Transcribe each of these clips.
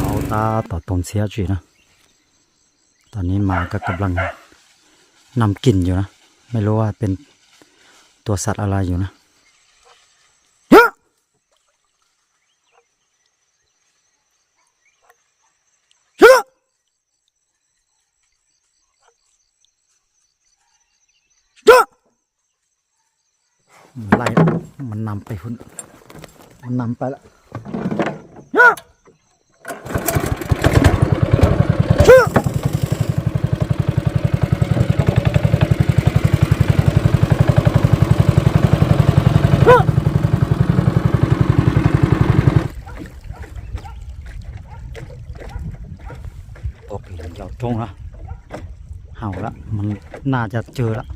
เอาตาต่อตนเสียจีนะ ตอนนี้หมาก็กำลังนำกลิ่นอยู่นะ ไม่รู้ว่าเป็นตัวสัตว์อะไรอยู่นะเฮ้ยเฮ้ยเฮ้ยมัน ไล่มันนำไปพุ่นมันนำไปละโอเคเดี๋ยวจงละเห่าละมันน่าจะเจอละ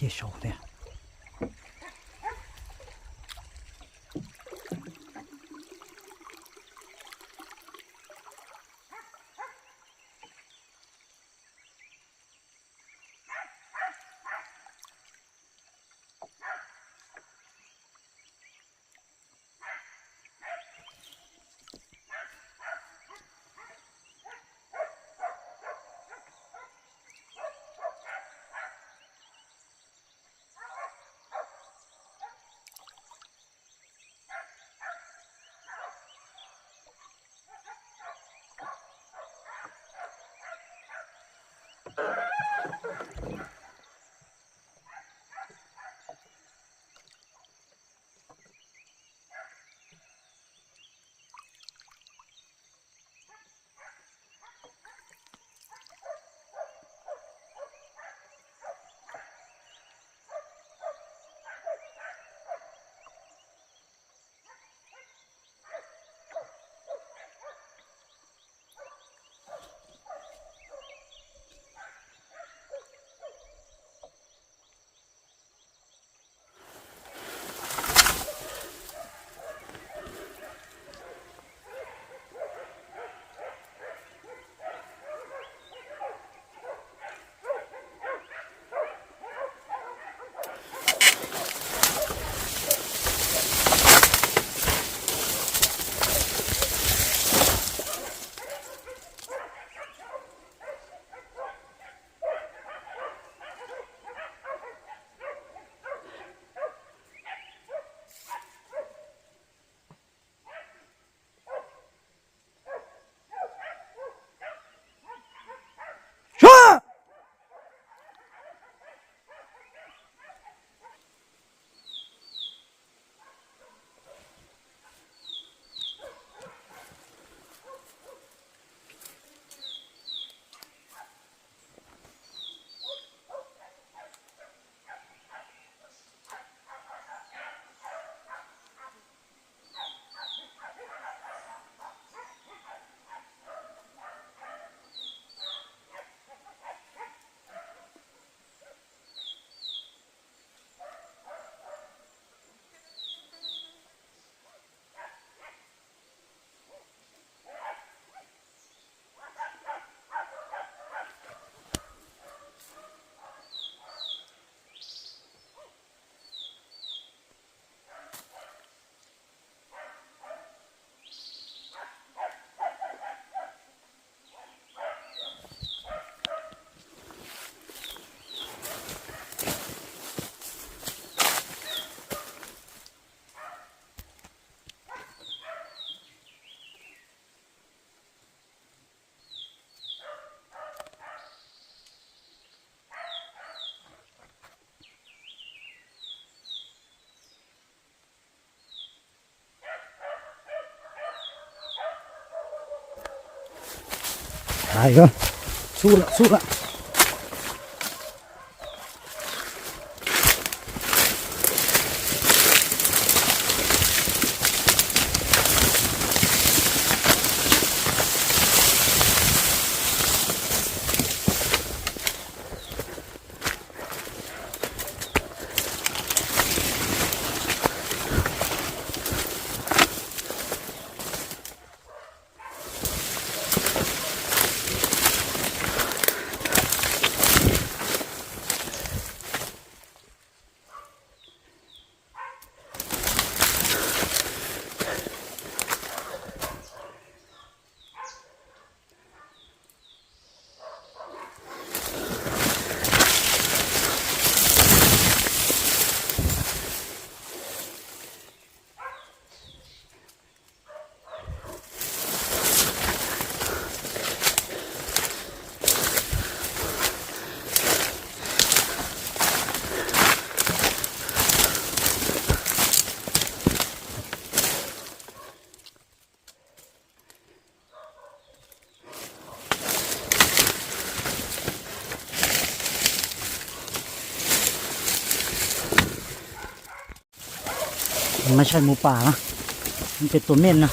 界守的。ายก็สู้ละ มันไม่ใช่หมูป่านะ มันเป็นตัวเม่นนะ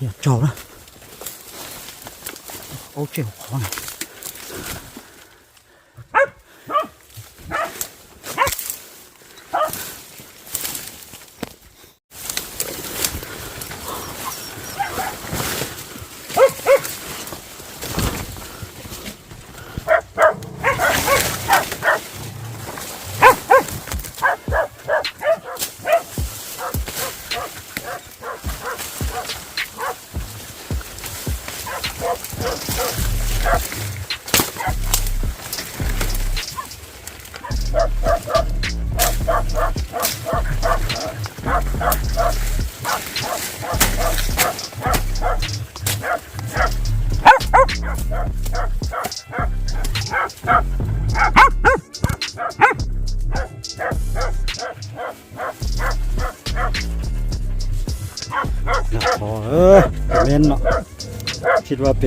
อย่าจบนะ โอ้เจ็บคอน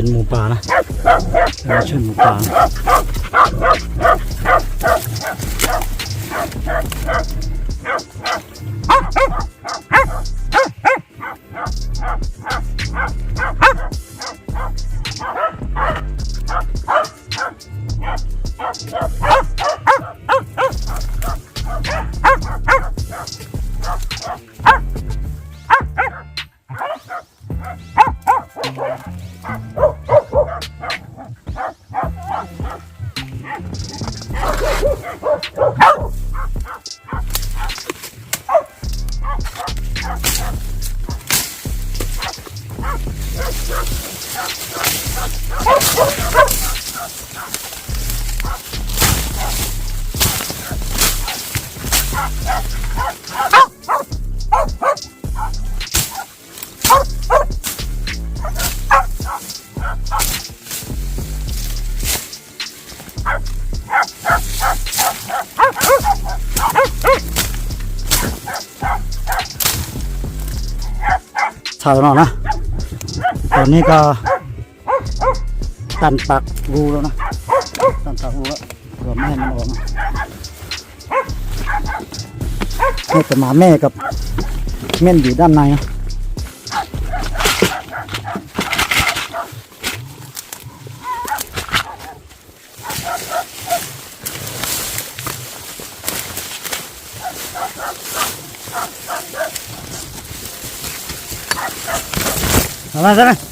เป็นหมูป่านะแต่ไม่ใช่หมูป่า นะถ่ายห นี้ก็ตันปักรูแล้วนะตันปักรูแล้วเผื่อแม่มันออกมาให้แต่หมาแม่กับเม่นอยู่ด้านในนะเอามาซะเอามาไปไปเอามาแต่เช้วหม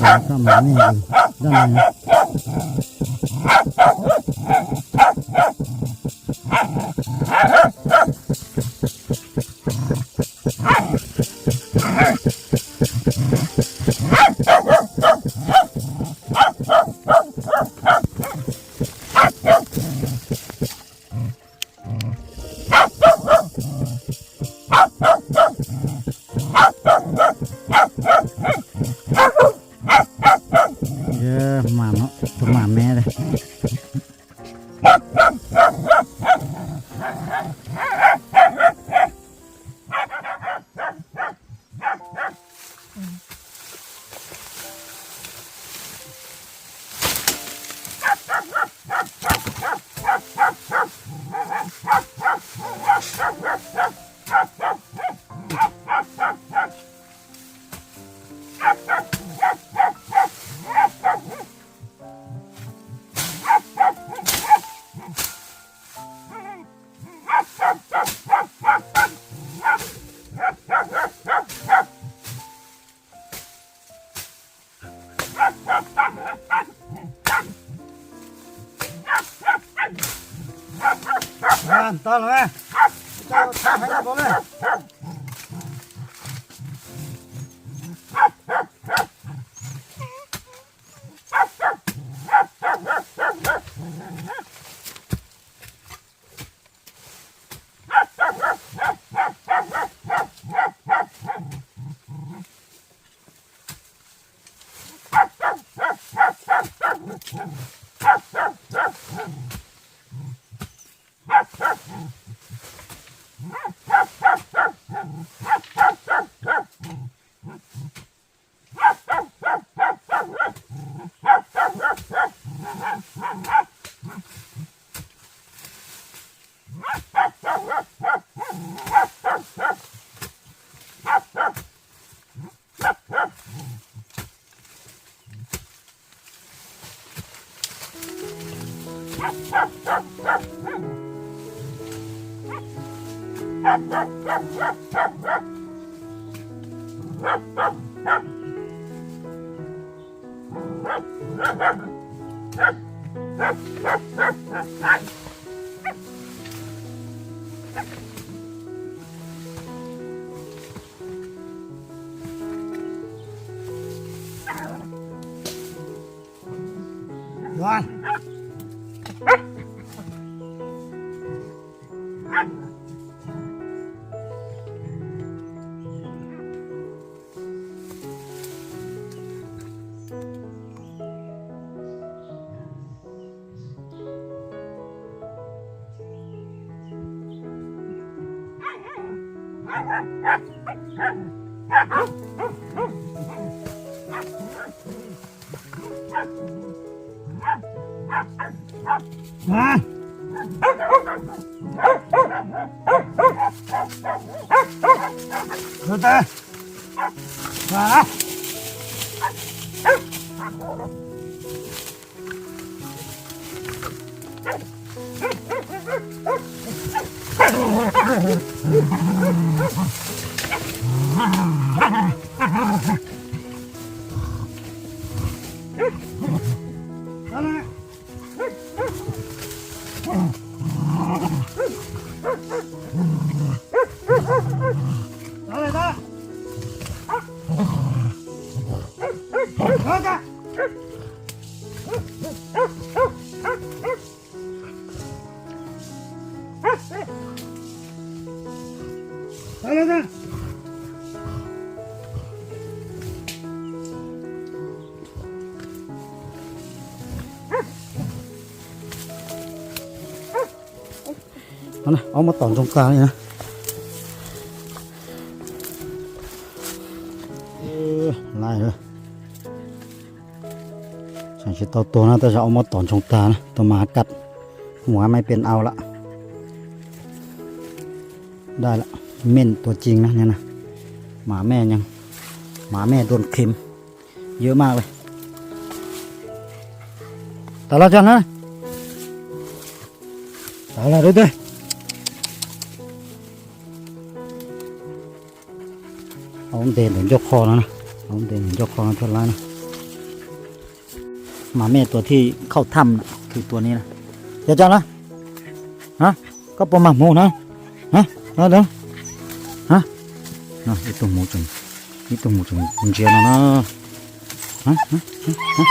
แล้วก็มานี่อยู่ด้าน ในน 看，到了没？到，看，看到没？Ngon. Từ từ. Và. Ha ha ha! เอาละนะเอานะเอามาต่อนตรงกลางนี่นะเออไล่เลยฉันจะต่อตัวนะแจะเอามาต่อนตรงกลางนะตัวมากัดหัวไม่เป็นเอาละได้ละ เม่นตัวจริงนะเนี่ยนะหมาแม่ยัง หมาแม่โดนเข็ม เยอะมากเลยตาละจันนะตาละด้วยด้วยเอาเดินถึงยกคอแล้วนะเอาเดินถึงยกคอเท่าไรนะหมาแม่ตัวที่เข้าถ้ำนะคือตัวนี้นะเดี๋ยวจันนะฮะก็ประมาณหมูนะฮะเอาเดี๋ยว นะไอตัวหมูจังไอตัวหมูจังมันเจียนะนะฮะฮะฮะฮะ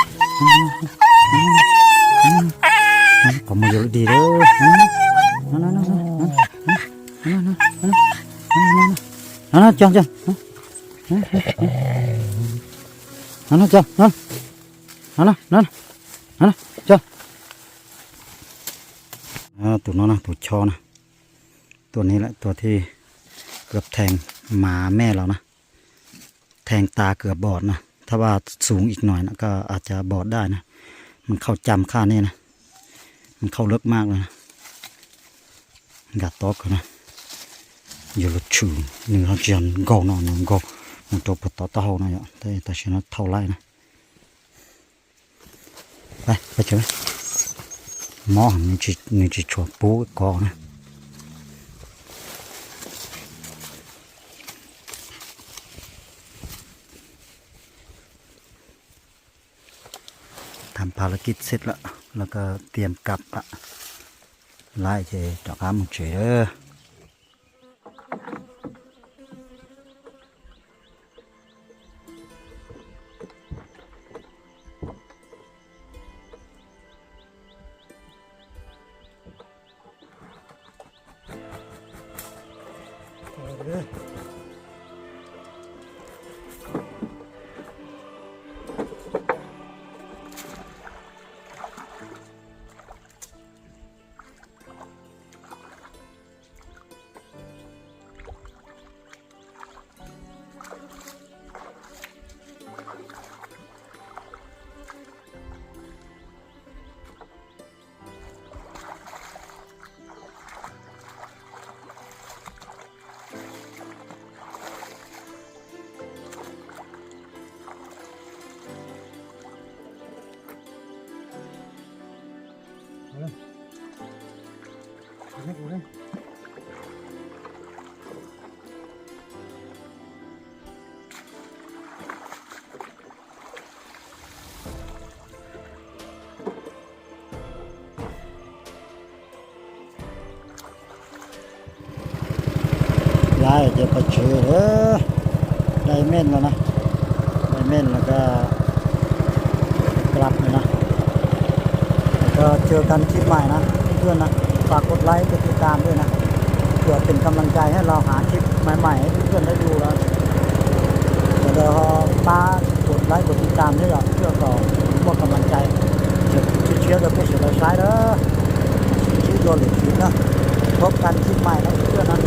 ฮะผมมาอยู่ดีเด้อฮะนั่นนั่น หมาแม่เรานะ แทงตาเกือบบอดนะ ถ้าว่าสูงอีกหน่อยนะก็อาจจะบอดได้นะ มันเข้าจำค่านี่นะ มันเข้าเลึกมากเลยนะกาตอกนะอยู่รถชูหนึ่งเขาเจียนกอนอนงกอมันตัวปตอตะเฮานะอย่าแต่แต่ชนะเท่าไรนะไปไปเจอไหมหมอหนนี่จีหนี่งจีชัวปูกอนะำภารกิจเสร็จแล้วแล้วก็เตรียมกลับละไล่เจดอกอ้ามเฉยเด้อ ไล่เจไปเฉยเด้อได้เม่นแล้วนะได้เม่นแล้วก็กลับเลยนะแล้วก็เจอกันคลิปใหม่นะเพื่อนนะฝากกดไลค์กดติดตามด้วยนะเพื่อเป็นกำลังใจให้เราหาคลิปใหม่ๆให้เพื่อนได้ดูแล้วเดี๋ยวป้ากดไลค์กดติดตามด้วยอะเพื่อต่อพวกกำลังใจเชื่อเชื่อกับผู้เสียเราใช้เด้อชื่อโยนหรือ พบกันคลิปใหม่นะเพื่อนนะ